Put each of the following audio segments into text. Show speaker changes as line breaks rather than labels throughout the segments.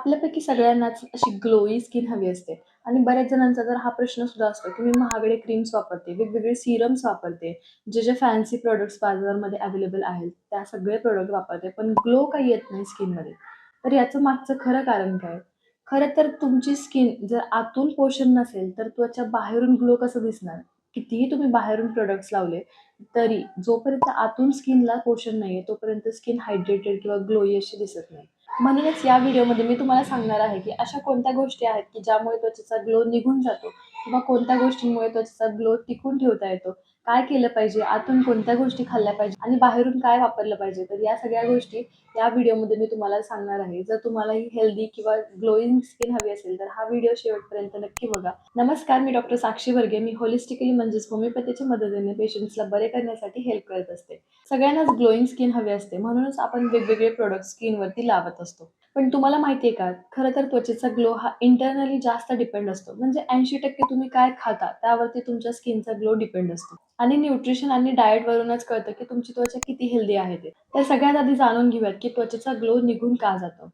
आपल्यापैकी सगळ्यांनाच अशी ग्लोई स्किन हवी असते. आणि बऱ्याच जणांचा जर हा प्रश्न सुद्धा असतो की मी महागडे क्रीम्स वापरते वेगवेगळे सिरम्स वापरते जे जे फॅन्सी प्रोडक्ट्स बाजारामध्ये अवेलेबल आहेत त्या सगळे प्रोडक्ट वापरते पण ग्लो काही येत नाही स्किनमध्ये तर याचं मागचं खरं कारण काय? खरं तर तुमची स्किन जर आतून पोषण नसेल तर त्वचा बाहेरून ग्लो कसं दिसणार? कितीही तुम्ही बाहेरून प्रोडक्ट्स लावले तरी जोपर्यंत आतून स्किनला पोषण नाही आहे तोपर्यंत स्किन हायड्रेटेड किंवा ग्लोई अशी दिसत नाही. म्हणूनच या व्हिडिओमध्ये मी तुम्हाला सांगणार आहे की अशा कोणत्या गोष्टी आहेत की ज्यामुळे त्वचेचा ग्लो निघून जातो किंवा कोणत्या गोष्टींमुळे त्वचेचा ग्लो टिकून ठेवता येतो. काय केलं पाहिजे आतून कोणत्या गोष्टी खाल्ल्या पाहिजे आणि बाहेरून काय वापरलं पाहिजे तर या सगळ्या गोष्टी या व्हिडिओमध्ये मी तुम्हाला सांगणार आहे. जर तुम्हाला ही हेल्दी किंवा ग्लोईंग स्किन हवी असेल तर हा व्हिडिओ शेवटपर्यंत नक्की बघा. नमस्कार मी डॉक्टर साक्षी वर्गे. मी होलिस्टिकली म्हणजेच होमिओपॅथीच्या मदतीने पेशंट्सला बरे करण्यासाठी हेल्प करत असते. सगळ्यांनाच ग्लोईंग स्किन हवी असते म्हणूनच आपण वेगवेगळे प्रोडक्ट स्किनवरती लावत असतो. पण तुम्हाला माहिती आहे का? खरं तर त्वचेचा ग्लो हा इंटरनली जास्त डिपेंड असतो. म्हणजे ऐंशी टक्के तुम्ही काय खाता त्यावरती तुमच्या स्किनचा ग्लो डिपेंड असतो. आणि न्यूट्रिशन आणि डाएटवरूनच कळतं की तुमची त्वचा किती हेल्दी आहे ते. तर सगळ्यात आधी जाणून घेऊयात की त्वचेचा ग्लो निघून का जातो.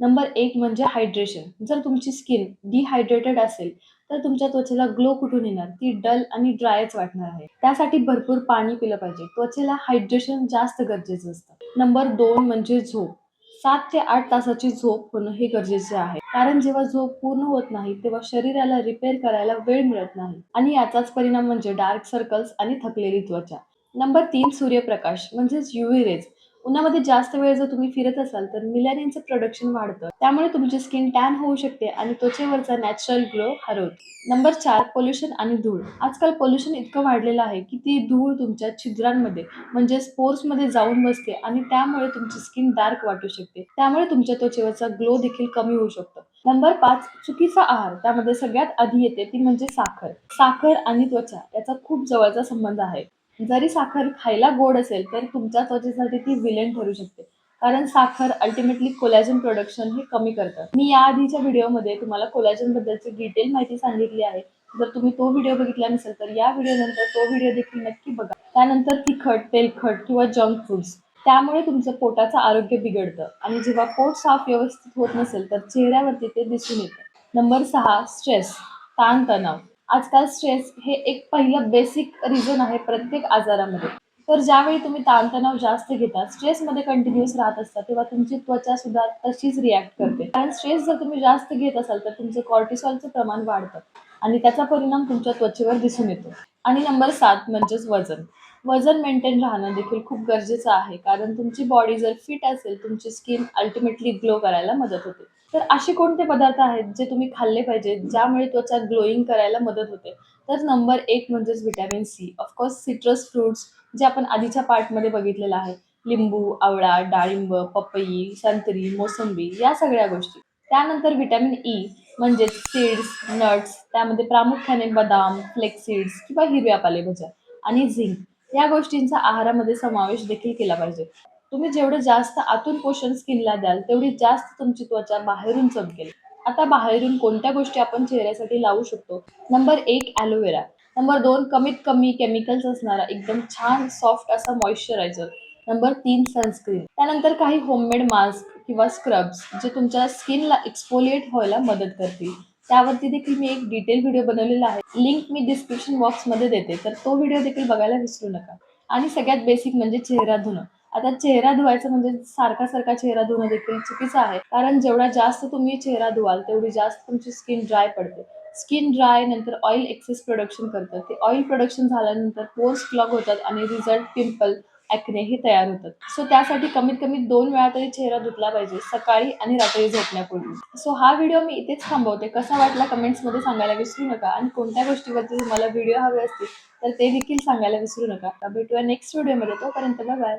नंबर एक म्हणजे हायड्रेशन जर तुमची स्किन डिहायड्रेटेड असेल तर तुमच्या त्वचेला ग्लो कुठून येणार? ती डल आणि ड्रायच वाटणार आहे. त्यासाठी भरपूर पाणी पिलं पाहिजे. त्वचेला हायड्रेशन जास्त गरजेचं असतं. नंबर दोन म्हणजे झोप. सात ते आठ तासाची झोप होणं हे गरजेचे आहे. कारण जेव्हा झोप पूर्ण होत नाही तेव्हा शरीराला रिपेअर करायला वेळ मिळत नाही. आणि याचाच परिणाम म्हणजे डार्क सर्कल्स आणि थकलेली त्वचा. नंबर तीन सूर्यप्रकाश म्हणजेच युव्ही रेज उन्हामध्ये जास्त वेळ जर तुम्ही फिरत असाल तर मिलॅनिनचं प्रोडक्शन वाढतं. त्यामुळे तुमची स्किन टॅन होऊ शकते आणि त्वचेवरचा नॅचरल ग्लो हरवतो. नंबर चार पोल्युशन आणि धूळ. आजकाल पोल्युशन इतकं वाढलेलं आहे की ती धूळ तुमच्या छिद्रांमध्ये म्हणजे मध्ये जाऊन बसते आणि त्यामुळे तुमची स्किन डार्क वाटू शकते. त्यामुळे तुमच्या त्वचेवरचा ग्लो देखील कमी होऊ शकतो. नंबर पाच चुकीचा आहार. त्यामध्ये सगळ्यात आधी येते ती म्हणजे साखर. साखर आणि त्वचा याचा खूप जवळचा संबंध आहे. जरी साखर खायला गोड असेल तर तुमच्या त्वचेसाठी ती विलेन ठरू शकते. कारण साखर अल्टिमेटली कोलॅजन प्रोडक्शन हे कमी करतं. मी या आधीच्या व्हिडिओमध्ये तुम्हाला कोलॅजन बद्दलची डिटेल माहिती सांगितली आहे. जर तुम्ही तो व्हिडिओ बघितला नसेल तर या व्हिडिओनंतर तो व्हिडिओ देखील नक्की बघा. त्यानंतर तिखट तेलखट किंवा जंक फूड्स त्यामुळे तुमचं पोटाचं आरोग्य बिघडतं. आणि जेव्हा पोट साफ व्यवस्थित होत नसेल तर चेहऱ्यावरती ते दिसून येतं. नंबर सहा स्ट्रेस ताणतणाव. आजकाल स्ट्रेस हे एक पहिलं बेसिक रिझन आहे प्रत्येक आजारामध्ये. तर ज्यावेळी तुम्ही ताणतणाव जास्त घेता स्ट्रेसमध्ये कंटिन्युअस राहत असता तेव्हा तुमची त्वचा सुद्धा तशीच रिॲक्ट करते. कारण स्ट्रेस जर तुम्ही जास्त घेत असाल तर तुमचं कॉर्टिसॉलचं प्रमाण वाढतं आणि त्याचा परिणाम तुमच्या त्वचेवर दिसून येतो. आणि नंबर सात म्हणजेच वजन. वजन मेंटेन राहणं देखील खूप गरजेचं आहे कारण तुमची बॉडी जर फिट असेल तुमची स्किन अल्टिमेटली ग्लो करायला मदत होते. तर असे कोणते पदार्थ आहेत जे तुम्ही खाल्ले पाहिजेत ज्यामुळे त्वचा ग्लोईंग करायला मदत होते? तर नंबर एक म्हणजेच vitamin C of course citrus fruits जे आपण आधीच्या पार्टमध्ये बघितलेलं आहे. लिंबू आवळा डाळिंब पपई संत्री मोसंबी या सगळ्या गोष्टी. त्यानंतर व्हिटॅमिन ई e म्हणजेच सीड्स नट्स त्यामध्ये प्रामुख्याने बदाम फ्लेक्स सीड्स किंवा हिरव्या पालेभाज्या आणि झिंक या गोष्टींचा आहारामध्ये समावेश देखील केला पाहिजे. तुम्ही जेवढं जास्त आतून पोषण स्किनला द्याल तेवढी जास्त तुमची त्वचा बाहेरून चमकेल. आता बाहेरून कोणत्या गोष्टी आपण चेहऱ्यासाठी लावू शकतो? नंबर एक ॲलोवेरा. नंबर दोन कमीत कमी केमिकल्स असणारा एकदम छान सॉफ्ट असा मॉइश्चरायझर. नंबर तीन सनस्क्रीन. त्यानंतर काही होममेड मास्क किंवा स्क्रब्स जे तुमच्या स्किनला एक्सफोलिएट व्हायला मदत करतील. त्यावरती देखील मी एक डिटेल व्हिडिओ बनवलेला आहे. लिंक मी डिस्क्रिप्शन बॉक्समध्ये देते तर तो व्हिडिओ देखील बघायला विसरू नका. आणि सगळ्यात बेसिक म्हणजे चेहरा धुणं. आता चेहरा धुवायचा म्हणजे सारखा सारखा चेहरा धुणं देखील चुकीचं आहे. कारण जेवढा जास्त तुम्ही चेहरा धुवाल तेवढी जास्त तुमची स्किन ड्राय पडते. स्किन ड्राय नंतर ऑइल एक्सेस प्रोडक्शन करतात ते ऑइल प्रोडक्शन झाल्यानंतर पोर्स क्लॉग होतात आणि रिझल्ट पिंपल ॲक्ने हे तयार होतात. सो त्यासाठी कमीत कमी दोन वेळा तरी चेहरा धुतला पाहिजे सकाळी आणि रात्री झोपण्यापूर्वी. सो हा व्हिडिओ मी इथेच थांबवते. कसा वाटला कमेंट्समध्ये सांगायला विसरू नका आणि कोणत्या गोष्टीवरती तुम्हाला व्हिडिओ हवे असतील तर ते देखील सांगायला विसरू नका. भेटूया नेक्स्ट व्हिडिओमध्ये तोपर्यंत बाय